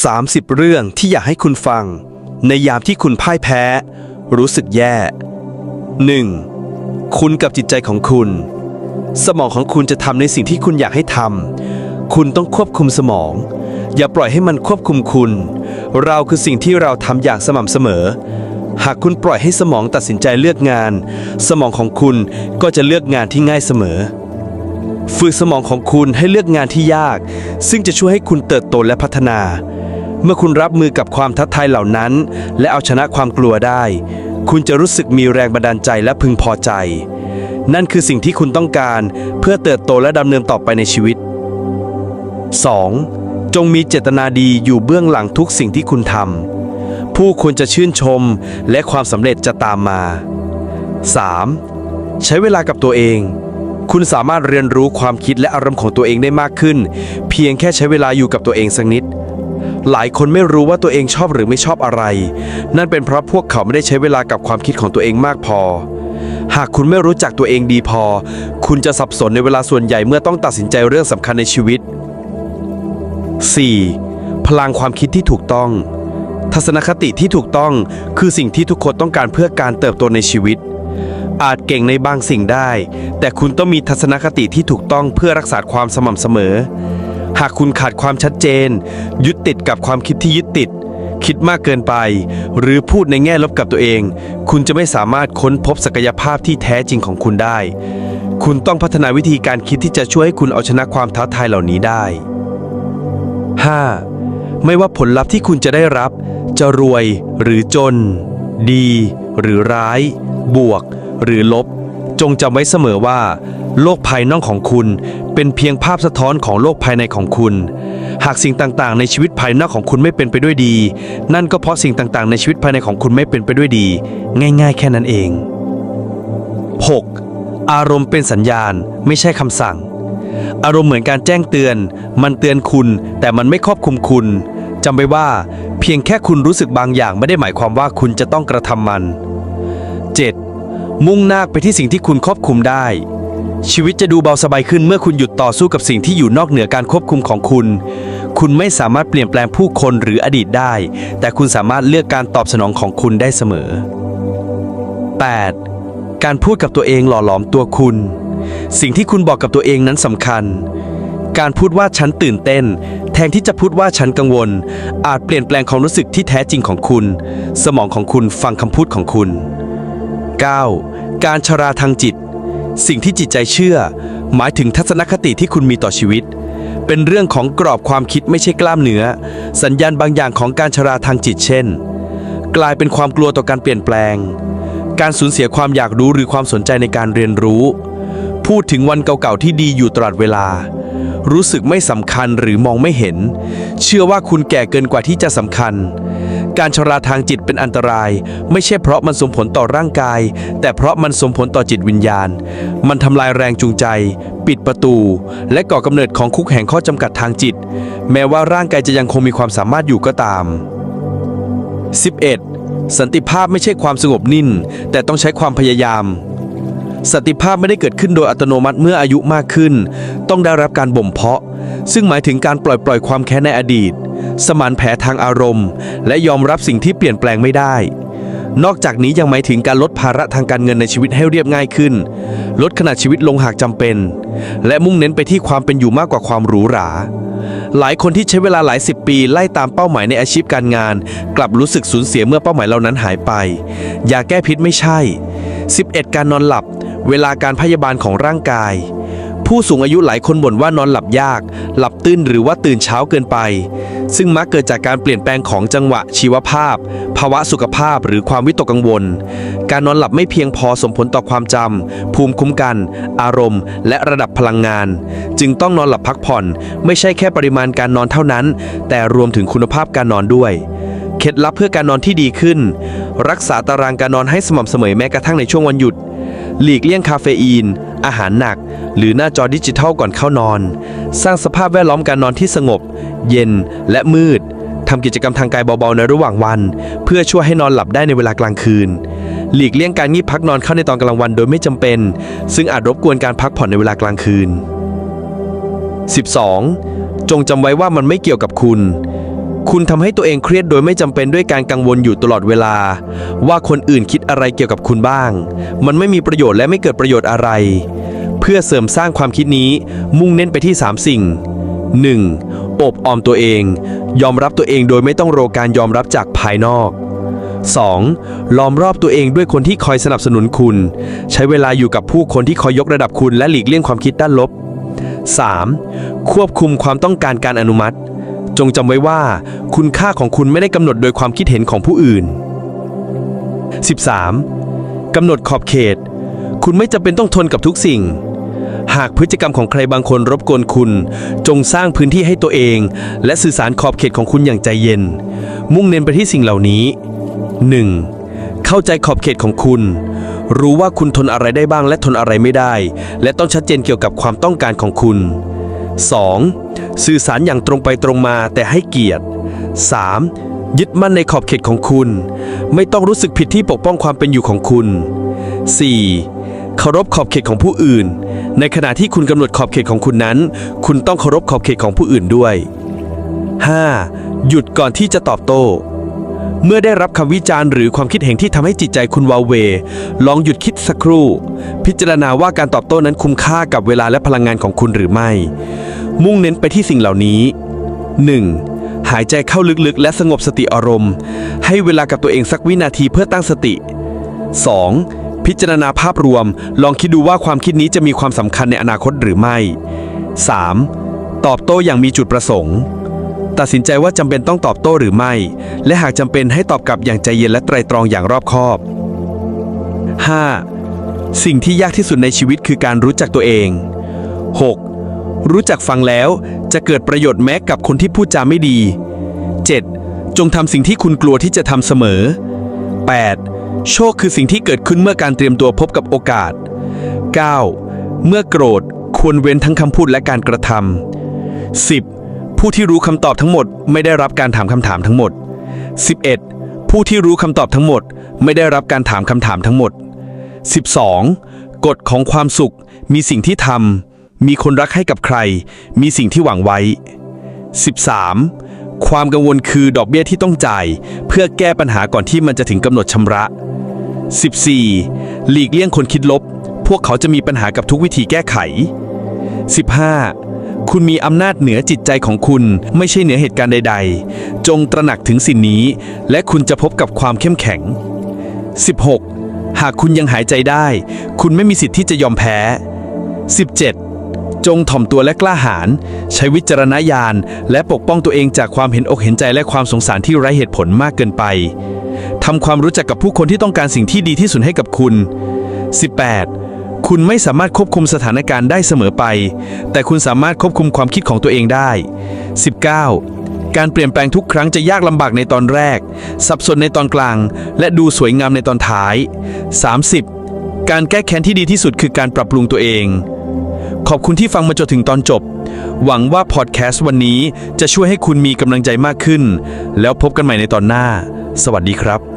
30 เรื่องที่อยากให้คุณฟัง ในยามที่คุณพ่ายแพ้ รู้สึกแย่ 1. คุณกับจิตใจของคุณ สมองของคุณจะทำในสิ่งที่คุณอยากให้ทำคุณต้องควบคุมสมอง อย่าปล่อยให้มันควบคุมคุณ เราคือสิ่งที่เราทำอย่างสม่ำเสมอ หากคุณปล่อยให้สมองตัดสินใจเลือกงาน สมองของคุณก็จะเลือกงานที่ง่ายเสมอฝึกสมองของคุณให้เลือกงานที่ยาก ซึ่งจะช่วยให้คุณเติบโตและพัฒนา เมื่อคุณรับมือกับความท้าทายเหล่านั้น และเอาชนะความกลัวได้ คุณจะรู้สึกมีแรงบันดาลใจและพึงพอใจ นั่นคือสิ่งที่คุณต้องการเพื่อเติบโตและดำเนินต่อไปในชีวิต 2. จงมีเจตนาดีอยู่เบื้องหลังทุกสิ่งที่คุณทำผู้คนจะชื่นชมและความสำเร็จจะตามมา 3. ใช้เวลากับตัวเองคุณสามารถเรียนรู้ความคิดและอารมณ์ของตัวเองได้มากขึ้น เพียงแค่ใช้เวลาอยู่กับตัวเองสักนิด หลายคนไม่รู้ว่าตัวเองชอบหรือไม่ชอบอะไร นั่นเป็นเพราะพวกเขาไม่ได้ใช้เวลากับความคิดของตัวเองมากพอ หากคุณไม่รู้จักตัวเองดีพอ คุณจะสับสนในเวลาส่วนใหญ่เมื่อต้องตัดสินใจเรื่องสำคัญในชีวิต 4. พลังความคิดที่ถูกต้อง ทัศนคติที่ถูกต้องคือสิ่งที่ทุกคนต้องการเพื่อการเติบโตในชีวิต อาจเก่งในบางสิ่งได้ แต่คุณต้องมีทัศนคติที่ถูกต้องเพื่อรักษาความสม่ำเสมอากคุณขาดความชัดเจน ยึดติดกับความคิดที่ยึดติด คิดมากเกินไป หรือพูดในแง่ลบกับตัวเอง คุณจะไม่สามารถค้นพบศักยภาพที่แท้จริงของคุณได้ คุณต้องพัฒนาวิธีการคิดที่จะช่วยให้คุณเอาชนะความท้าทายเหล่านี้ได้ 5. ไม่ว่าผลลัพธ์ที่คุณจะได้รับ จะรวยหรือจน ดี หรือร้าย บวก หรือลบ จงจำไว้เสมอว่า โลกภายนอกของคุณ เป็นเพียงภาพสะท้อนของโลกภายในของคุณ หากสิ่งต่างๆ ในชีวิตภายนอกของคุณไม่เป็นไปด้วยดี นั่นก็เพราะสิ่งต่างๆ ในชีวิตภายในของคุณไม่เป็นไปด้วยดี ง่าย ๆ แค่นั้นเอง 6. อารมณ์เป็นสัญญาณ ไม่ใช่คำสั่ง อารมณ์เหมือนการแจ้งเตือน มันเตือนคุณ แต่มันไม่ครอบคุมคุณจำไว้ว่า เพียงแค่คุณรู้สึกบางอย่างไม่ได้หมายความว่าคุณจะต้องกระทำมัน 7. มุ่งหน้าไปที่สิ่งที่คุณควบคุมได้ ชีวิตจะดูเบาสบายขึ้นเมื่อคุณหยุดต่อสู้กับสิ่งที่อยู่นอกเหนือการควบคุมของคุณ คุณไม่สามารถเปลี่ยนแปลงผู้คนหรืออดีตได้ แต่คุณสามารถเลือกการตอบสนองของคุณได้เสมอ 8. การพูดกับตัวเองหล่อหลอมตัวคุณ สิ่งที่คุณบอกกับตัวเองนั้นสำคัญ การพูดว่าฉันตื่นเต้น แทนที่จะพูดว่าฉันกังวล อาจเปลี่ยนแปลงความรู้สึกที่แท้จริงของคุณ สมองของคุณฟังคำพูดของคุณ 9. การชราทางจิต สิ่งที่จิตใจเชื่อ หมายถึงทัศนคติที่คุณมีต่อชีวิต เป็นเรื่องของกรอบความคิดไม่ใช่กล้ามเนื้อ สัญญาณบางอย่างของการชราทางจิตเช่น กลายเป็นความกลัวต่อการเปลี่ยนแปลง การสูญเสียความอยากรู้หรือความสนใจในการเรียนรู้ พูดถึงวันเก่าๆที่ดีอยู่ตลอดเวลา รู้สึกไม่สำคัญหรือมองไม่เห็น เชื่อว่าคุณแก่เกินกว่าที่จะสำคัญ การชราทางจิตเป็นอันตราย ไม่ใช่เพราะมันส่งผลต่อร่างกาย แต่เพราะมันส่งผลต่อจิตวิญญาณ มันทำลายแรงจูงใจ ปิดประตู และก่อกำเนิดของคุกแห่งข้อจำกัดทางจิต แม้ว่าร่างกายจะยังคงมีความสามารถอยู่ก็ตาม 11. สันติภาพไม่ใช่ความสงบนิ่ง แต่ต้องใช้ความพยายาม สันติภาพไม่ได้เกิดขึ้นโดยอัตโนมัติเมื่ออายุมากขึ้น ต้องได้รับการบ่มเพาะ ซึ่งหมายถึงการปล่อยปล่อยความแค้นในอดีต สมานแผลทางอารมณ์ และยอมรับสิ่งที่เปลี่ยนแปลงไม่ได้ นอกจากนี้ยังหมายถึงการลดภาระทางการเงินในชีวิตให้เรียบง่ายขึ้น ลดขนาดชีวิตลงหากจำเป็น และมุ่งเน้นไปที่ความเป็นอยู่มากกว่าความหรูหราหลายคนที่ใช้เวลาหลายสิบปีไล่ตามเป้าหมายในอาชีพการงาน กลับรู้สึกสูญเสียเมื่อเป้าหมายเหล่านั้นหายไป ยาแก้พิษไม่ใช่ 11 การนอนหลับ เวลาการพยาบาลของร่างกาย ผู้สูงอายุหลายคนบ่นว่านอนหลับยาก หลับตื้นหรือว่าตื่นเช้าเกินไป ซึ่งมักเกิดจากการเปลี่ยนแปลงของจังหวะชีวภาพ ภาวะสุขภาพหรือความวิตกกังวล การนอนหลับไม่เพียงพอส่งผลต่อความจำภูมิคุ้มกัน อารมณ์ และระดับพลังงาน จึงต้องนอนหลับพักผ่อน ไม่ใช่แค่ปริมาณการนอนเท่านั้น แต่รวมถึงคุณภาพการนอนด้วยเคล็ดลับเพื่อการนอนที่ดีขึ้น รักษาตารางการนอนให้สม่ำเสมอแม้กระทั่งในช่วงวันหยุด หลีกเลี่ยงคาเฟอีน อาหารหนัก หรือหน้าจอดิจิทัลก่อนเข้านอน สร้างสภาพแวดล้อมการนอนที่สงบ เย็นและมืดทำกิจกรรมทางกายเบาๆในระหว่างวัน เพื่อช่วยให้นอนหลับได้ในเวลากลางคืน หลีกเลี่ยงการงีบพักนอนเข้าในตอนกลางวันโดยไม่จำเป็น ซึ่งอาจรบกวนการพักผ่อนในเวลากลางคืน 12. จงจำไว้ว่ามันไม่เกี่ยวกับคุณ คุณทำให้ตัวเองเครียดโดยไม่จำเป็นด้วยการกังวลอยู่ตลอดเวลา ว่าคนอื่นคิดอะไรเกี่ยวกับคุณบ้าง มันไม่มีประโยชน์และไม่เกิดประโยชน์อะไร เพื่อเสริมสร้างความคิดนี้มุ่งเน้นไปที่ 3 สิ่ง 1. อบออมตัวเอง ยอมรับตัวเองโดยไม่ต้องรอการยอมรับจากภายนอก 2. ล้อมรอบตัวเองด้วยคนที่คอยสนับสนุนคุณ ใช้เวลาอยู่กับผู้คนที่คอยยกระดับคุณและหลีกเลี่ยงความคิดด้านลบ 3. ควบคุมความต้องการการอนุมัติ จงจำไว้ว่า คุณค่าของคุณไม่ได้กำหนดโดยความคิดเห็นของผู้อื่น 13. กำหนดขอบเขต คุณไม่จำเป็นต้องทนกับทุกสิ่ง หากพฤติกรรมของใครบางคนรบกวนคุณ จงสร้างพื้นที่ให้ตัวเอง และสื่อสารขอบเขตของคุณอย่างใจเย็น มุ่งเน้นไปที่สิ่งเหล่านี้ 1. เข้าใจขอบเขตของคุณ รู้ว่าคุณทนอะไรได้บ้างและทนอะไรไม่ได้ และต้องชัดเจนเกี่ยวกับความต้องการของคุณ 2. สื่อสารอย่างตรงไปตรงมาแต่ให้เกียรติ 3. ยึดมั่นในขอบเขตของคุณ ไม่ต้องรู้สึกผิดที่ปกป้องความเป็นอยู่ของคุณ 4. เคารพขอบเขตของผู้อื่น ในขณะที่คุณกำหนดขอบเขตของคุณนั้น คุณต้องเคารพขอบเขตของผู้อื่นด้วย 5. หยุดก่อนที่จะตอบโต้ เมื่อได้รับคำวิจารณ์หรือความคิดเห็นที่ทำให้จิตใจคุณวาวเว ลองหยุดคิดสักครู่ พิจารณาว่าการตอบโต้นั้นคุ้มค่ากับเวลาและพลังงานของคุณหรือไม่ มุ่งเน้นไปที่สิ่งเหล่านี้ 1. หายใจเข้าลึกๆ และสงบสติอารมณ์ ให้เวลากับตัวเองสักวินาทีเพื่อตั้งสติ 2. พิจารณาภาพรวม ลองคิดดูว่าความคิดนี้จะมีความสำคัญในอนาคตหรือไม่ 3. ตอบโต้อย่างมีจุดประสงค์ ตัดสินใจว่าจำเป็นต้องตอบโต้หรือไม่ และหากจำเป็นให้ตอบกลับอย่างใจเย็นและไตรตรองอย่างรอบคอบ 5. สิ่งที่ยากที่สุดในชีวิตคือการรู้จักตัวเอง 6. รู้จักฟังแล้วจะเกิดประโยชน์แม้กับคนที่พูดจาไม่ดี 7. จงทำสิ่งที่คุณกลัวที่จะทำเสมอ 8. โชคคือสิ่งที่เกิดขึ้นเมื่อการเตรียมตัวพบกับโอกาส 9. เมื่อโกรธควรเว้นทั้งคำพูดและการกระทำ 10. ผู้ที่รู้คำตอบทั้งหมด ไม่ได้รับการถามคำถามทั้งหมด 11. ผู้ที่รู้คำตอบทั้งหมด ไม่ได้รับการถามคำถามทั้งหมด 12. กฎของความสุข มีสิ่งที่ทำมีคนรักให้กับใคร มีสิ่งที่หวังไว้ 13. ความกังวลคือดอกเบี้ยที่ต้องจ่าย เพื่อแก้ปัญหาก่อนที่มันจะถึงกำหนดชำระ 14. หลีกเลี่ยงคนคิดลบ พวกเขาจะมีปัญหากับทุกวิธีแก้ไข 15. คุณมีอำนาจเหนือจิตใจของคุณไม่ใช่เหนือเหตุการณ์ใด ๆ จงตระหนักถึงสิ่งนี้ และคุณจะพบกับความเข้มแข็ง 16. หากคุณยังหายใจได้ คุณไม่มีสิทธิ์ที่จะยอมแพ้ 17. จงถ่อมตัวและกล้าหาญใช้วิจารณญาณ และปกป้องตัวเองจากความเห็นอกเห็นใจและความสงสารที่ไร้เหตุผลมากเกินไปทำความรู้จักกับผู้คนที่ต้องการสิ่งที่ดีที่สุดให้กับคุณ 18. คุณไม่สามารถควบคุมสถานการณ์ได้เสมอไป แต่คุณสามารถควบคุมความคิดของตัวเองได้ 19. การเปลี่ยนแปลงทุกครั้งจะยากลำบากในตอนแรก สับสนในตอนกลาง และดูสวยงามในตอนท้าย 30. การแก้แค้นที่ดีที่สุดคือการปรับปรุงตัวเอง ขอบคุณที่ฟังมาจนถึงตอนจบ หวังว่าพอดแคสต์วันนี้จะช่วยให้คุณมีกำลังใจมากขึ้น แล้วพบกันใหม่ในตอนหน้า สวัสดีครับ